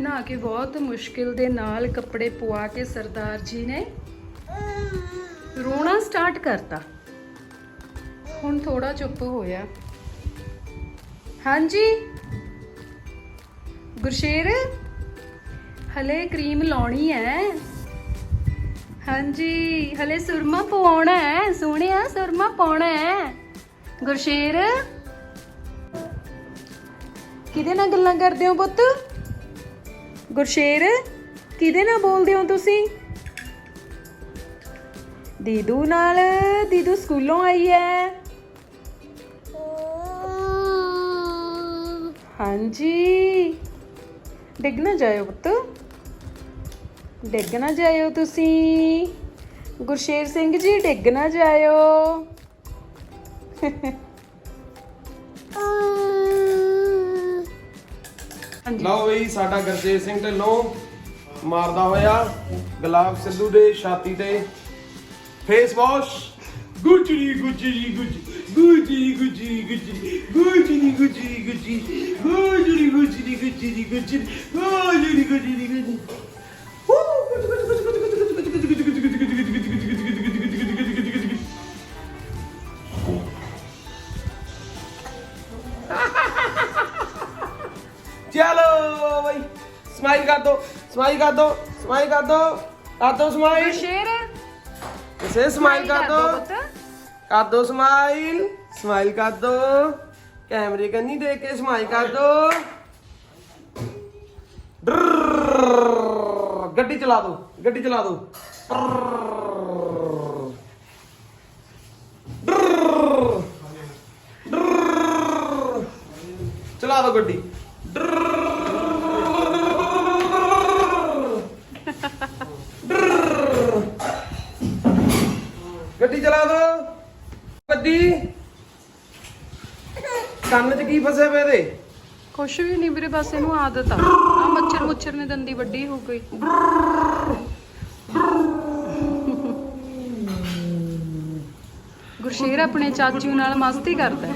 ਨਹਾ ਕੇ ਬਹੁਤ ਮੁਸ਼ਕਿਲ ਦੇ ਨਾਲ ਕੱਪੜੇ ਪਵਾ ਕੇ ਸਰਦਾਰ ਜੀ ਨੇ ਰੋਣਾ ਸਟਾਰਟ ਕਰਤਾ। ਹੁਣ ਥੋੜਾ ਚੁੱਪ ਹੋਇਆ। ਹਾਂਜੀ? ਗੁਰਸ਼ੇਰ, ਹਲੇ ਕਰੀਮ ਲਾਉਣੀ ਹੈ ਹਾਂਜੀ, ਹਲੇ ਸੁਰਮਾ ਪਵਾਉਣਾ ਹੈ ਸੋਹਣਿਆ, ਸੁਰਮਾ ਪਾਉਣਾ ਹੈ ਗੁਰਸ਼ੇਰ, ਕਿਹਦੇ ਨਾਲ ਗੱਲਾਂ ਕਰਦੇ ਹੋ ਪੁੱਤ? ਗੁਰਸ਼ੇਰ, ਕਿਹਦੇ ਨਾਲ ਬੋਲਦੇ ਹੋ ਤੁਸੀਂ? ਦੀਦੂ ਨਾਲ, ਦੀਦੂ ਸਕੂਲੋਂ ਆਈ ਹੈ। ਹਾਂਜੀ। ਡਿੱਗ ਨਾ ਜਾਇਓ ਪੁੱਤ। ਡਿੱਗ ਨਾ ਜਾਇਓ ਤੁਸੀਂ। ਗੁਰਸ਼ੇਰ ਸਿੰਘ ਜੀ, ਡਿੱਗ ਨਾ ਜਾਇਓ। ਲਓ ਬਈ ਸਾਡਾ ਗਰਜੇਤ ਸਿੰਘ ਢਿੱਲੋਂ ਮਾਰਦਾ ਹੋਇਆ ਗੁਲਾਬ ਸਿੱਧੂ ਦੇ ਛਾਤੀ ਤੇ ਫੇਸ ਵਾਸ਼ ਗੁੱਚੀ ਗੁੱਚੀ ਗੁੱਚੀ ਗੁੱਚੀ ਗੁੱਚੀ ਗੁੱਚੀ ਗੁੱਚੀ ਗੁੱਚੀ ਗੁੱਚੀ ਗੁੱਚੀ ਗੁੱਚੀ ਗੁੱਚੀ ਗੁੱਚੀ ਗੁੱਚੀ ਗੁੱਚੀ चलो भाई स्माइल कर दो स्माइल कर दो स्माइल कर दो कर दो स्माइल शेर इसे स्माइल कर दो कर दो स्माइल स्माइल कर दो। कैमरे का नहीं देख के स्माइल कर दो। गड्डी चला दो गड्डी चला दो चला दो गड्डी ਗੱਡੀ ਚਲਾ ਦੋ। ਗੱਡੀ। ਕੰਨ 'ਚ ਕੀ ਫਸੇ ਪਏ ਦੇ ਕੁਛ ਵੀ ਨਹੀਂ ਵੀਰੇ ਬਸ ਇਹਨੂੰ ਆਦਤ ਆ। ਆ ਮੱਛਰ ਮੁੱਛਰ ਨੇ ਦੰਦੀ ਵੱਡੀ ਹੋ ਗਈ। ਗੁਰਸ਼ੇਰ ਆਪਣੇ ਚਾਚੂ ਨਾਲ ਮਸਤੀ ਕਰਦਾ ਹੈ।